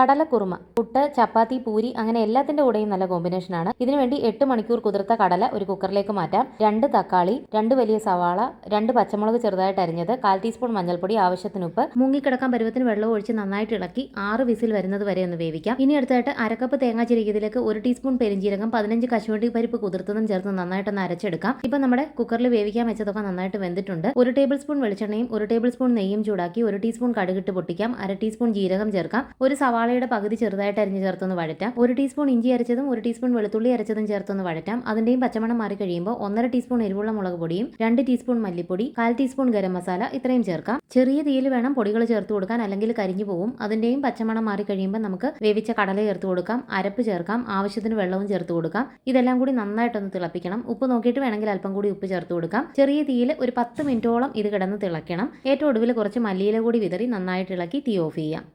കടലക്കുറുമ പുട്ട് ചപ്പാത്തി പൂരി അങ്ങനെ എല്ലാത്തിന്റെ കൂടെയും നല്ല കോമ്പിനേഷനാണ് ഇതിനുവേണ്ടി എട്ട് മണിക്കൂർ കുതിർത്ത കടല ഒരു കുക്കറിലേക്ക് മാറ്റാം. രണ്ട് തക്കാളി രണ്ട് വലിയ സവാള രണ്ട് പച്ചമുളക് ചെറുതായിട്ട് അരിഞ്ഞത് കാൽ ടീസ്പൂൺ മഞ്ഞൾപ്പൊടി ആവശ്യത്തിന് ഉപ്പ് മുങ്ങിക്കിടക്കാൻ പരുവത്തിന് വെള്ളം ഒഴിച്ച് നന്നായിട്ട് ഇളക്കി ആറ് വിസിൽ വരുന്നത് വരെ ഒന്ന് വേവിക്കാം. ഇനി അടുത്തായിട്ട് അരക്കപ്പ് തേങ്ങാ ചിരകിയതിലേക്ക് ഒരു ടീസ്പൂൺ പെരിഞ്ചീരകം പതിനഞ്ച് കശുവണ്ടി പരിപ്പ് കുതിർത്തതും ചേർത്ത് നന്നായിട്ടൊന്ന് അരച്ചെടുക്കാം. ഇപ്പൊ നമ്മുടെ കുക്കറിൽ വേവിക്കാൻ വെച്ചതൊക്കെ നന്നായിട്ട് വെന്തിട്ടുണ്ട്. ഒരു ടേബിൾ സ്പൂൺ വെളിച്ചെണ്ണയും ഒരു ടേബിൾ സ്പൂൺ നെയ്യും ചൂടാക്കി ഒരു ടീസ്പൂൺ കടുകിട്ട് പൊട്ടിക്കാം. അര ടീസ്പൂൺ ജീരകം ചേർക്കാം. ഒരു സവാളയുടെ പകുതി ചെറുതായിട്ട് അരിഞ്ഞ് ചേർത്തൊന്ന് വഴറ്റാം. ഒരു ടീസ്പൂൺ ഇഞ്ചി അരച്ചതും ഒരു ടീസ്പൂൺ വെളുത്തുള്ളി അരച്ചതും ചേർത്തൊന്ന് വഴറ്റാം. അതിന്റെയും പച്ചമണം മാറി കഴിയുമ്പോൾ ഒന്നര ടീസ്പൂൺ എരിവുള്ള മുളക് പൊടിയും രണ്ട് ടീസ്പൂൺ മല്ലിപ്പൊടി കാൽ ടീസ്പൂൺ ഗരം മസാല ഇത്രയും ചേർക്കാം. ചെറിയ തീയിൽ വേണം പൊടികൾ ചേർത്ത് കൊടുക്കാൻ അല്ലെങ്കിൽ കരിഞ്ഞു പോകും അതിന്റെയും പച്ചമണം മാറി കഴിയുമ്പോൾ നമുക്ക് വേവിച്ച കടല ചേർത്ത് കൊടുക്കാം. അരപ്പ് ചേർക്കാം. ആവശ്യത്തിന് വെള്ളവും ചേർത്ത് കൊടുക്കാം. ഇതെല്ലാം കൂടി നന്നായിട്ടൊന്ന് തിളപ്പിക്കണം. ഉപ്പ് നോക്കിയിട്ട് വേണമെങ്കിൽ അല്പം കൂടി ഉപ്പ് ചേർത്ത് കൊടുക്കാം. ചെറിയ തീയിൽ ഒരു പത്ത് മിനിറ്റോളം ഇത് കിടന്ന് തിളയ്ക്കണം. ഏറ്റവും ഒടുവിൽ കുറച്ച് മല്ലിയില കൂടി വിതറി നന്നായിട്ട് ഇളക്കി തീ ഓഫ് ചെയ്യാം.